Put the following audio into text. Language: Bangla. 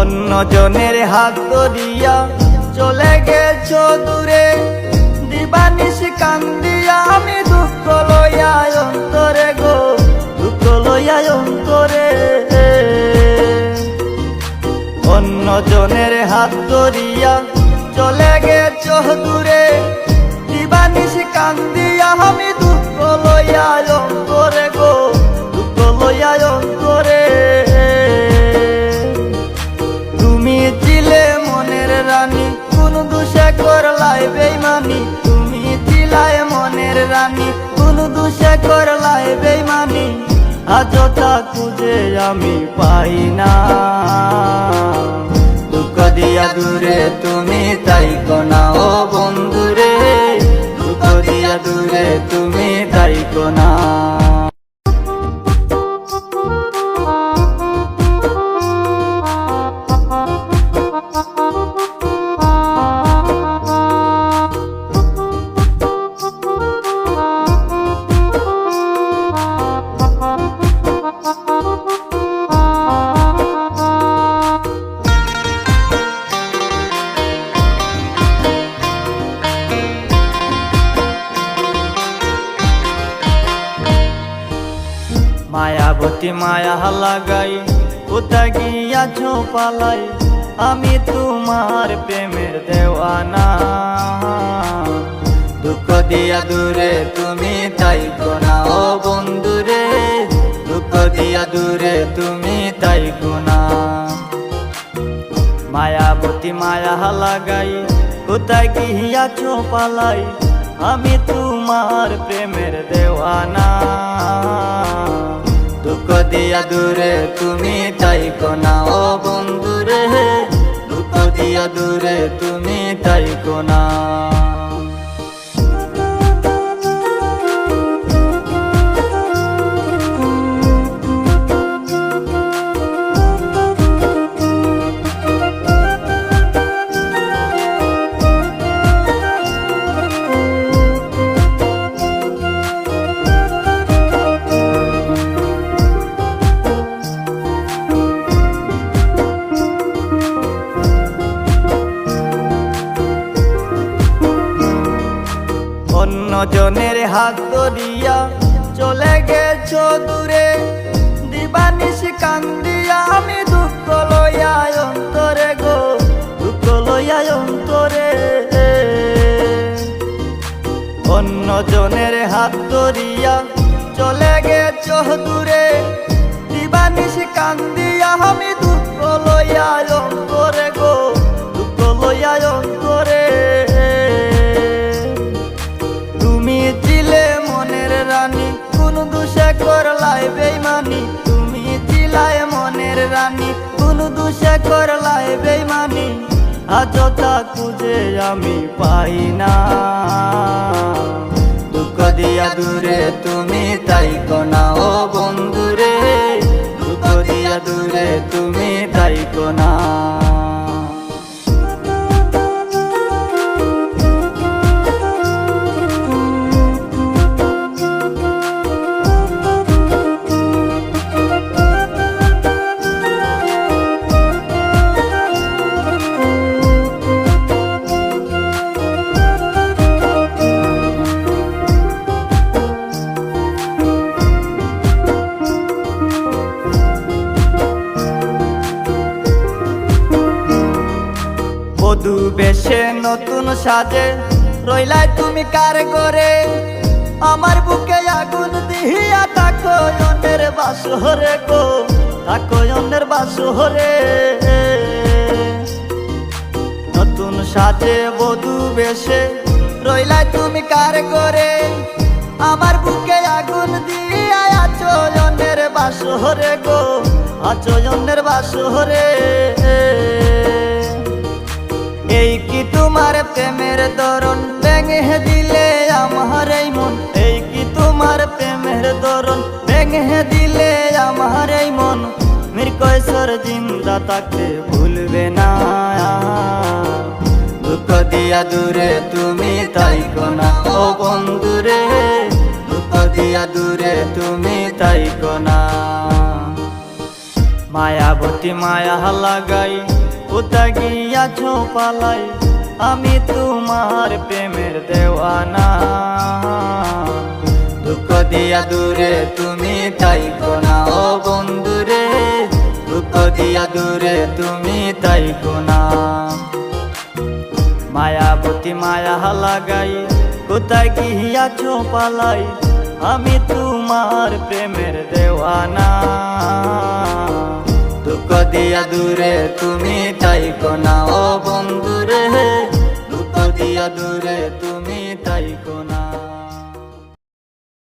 অন্য জনের হাত ধরিয়া চলে গেছ দূরে। দিবানিস কান্দিয়া করলাই বেমানি তুমি দিলায় মনের রানী। কোন দুষে করলায় বেইমানি আজটা খুঁজে আমি পাই না। দুঃখ দিয়া দূরে তুমি তাই কোনা ও বন্ধুরে মায়াবতী মায়া লাগাই কোথা গিয়াছ পালাই আমি তোমার প্রেমের দেওয়ানা। দুঃখ দিয়া দূরে তুমি তাই কোনা ও বন্ধুরে, দুঃখ দিয়া দূরে তুমি তাই কোনা মায়াবতী মায়া লাগাই কোথায় গিয়াছ পালাই আমি তোমার প্রেমের দেওয়ানা। দিয়া দূরে তুমি তাই না ও বন্ধুরে দুঃখ দিয়া দূরে তুমি তাই কোনা অন্য জনের হাত ধরিয়া চলে গেছো দূরে। দিবানিস কান্দিয়া আমি দুঃখ লইয়া অন্তরে গো, দুঃখ লইয়া অন্তরে। অন্য জনের হাত ধরিয়া চলে গেছো দূরে। দিবানিস কান্দিয়া আমি দুঃখ লইয়া দুষে করলাই বেইমানি তুমি ছিলাই মনের রানী। কোন দুষে করলাই বেইমানি আজ তা খুঁজে আমি পাই না। বেশে নতুন সাজে। রইলাই তুমি কার করে আমার বুকে আগুন দিহিয়া তাকো অন্যের বাসরে গো। তাকো অন্যের বাসরে। নতুন সাজে বধু বেশে। রইলাই তুমি কার করে আমার বুকে আগুন দিয়া আছো অন্যের বাসরে গো। আছো অন্যের বাসরে। এই কি তোমার প্রেমের দরণ ভেঙে দিলে আমার এই মন। এই কি তোমার প্রেমের দরণ ভেঙে দিলে আমার এই মন। মির কৈশোর জিন্দা তাকে ভুলবে না। দুঃখ দিয়া দূরে তুমি তাই কোনা। ও বন্ধুরে, দুঃখ দিয়া দূরে তুমি তাই কোনা। মায়াবতী মায়া লাগাই কোথা গিয়াছো পালাই আমি তোমার প্রেমের দেওয়ানা। দুঃখ দিয়া দূরে তুমি তাই কোনা বন্ধুরে। দুঃখ দিয়া দূরে তুমি তাই কোনা মায়াবতী মায়া লাগাই কোথায় গিয়াছো পালাই আমি তোমার প্রেমের দেওয়ানা। দুঃখ দিয়া দূরে তুমি তাই কোনা ও বন্ধুরে দুঃখ দিয়া দূরে তুমি তাই কোনা।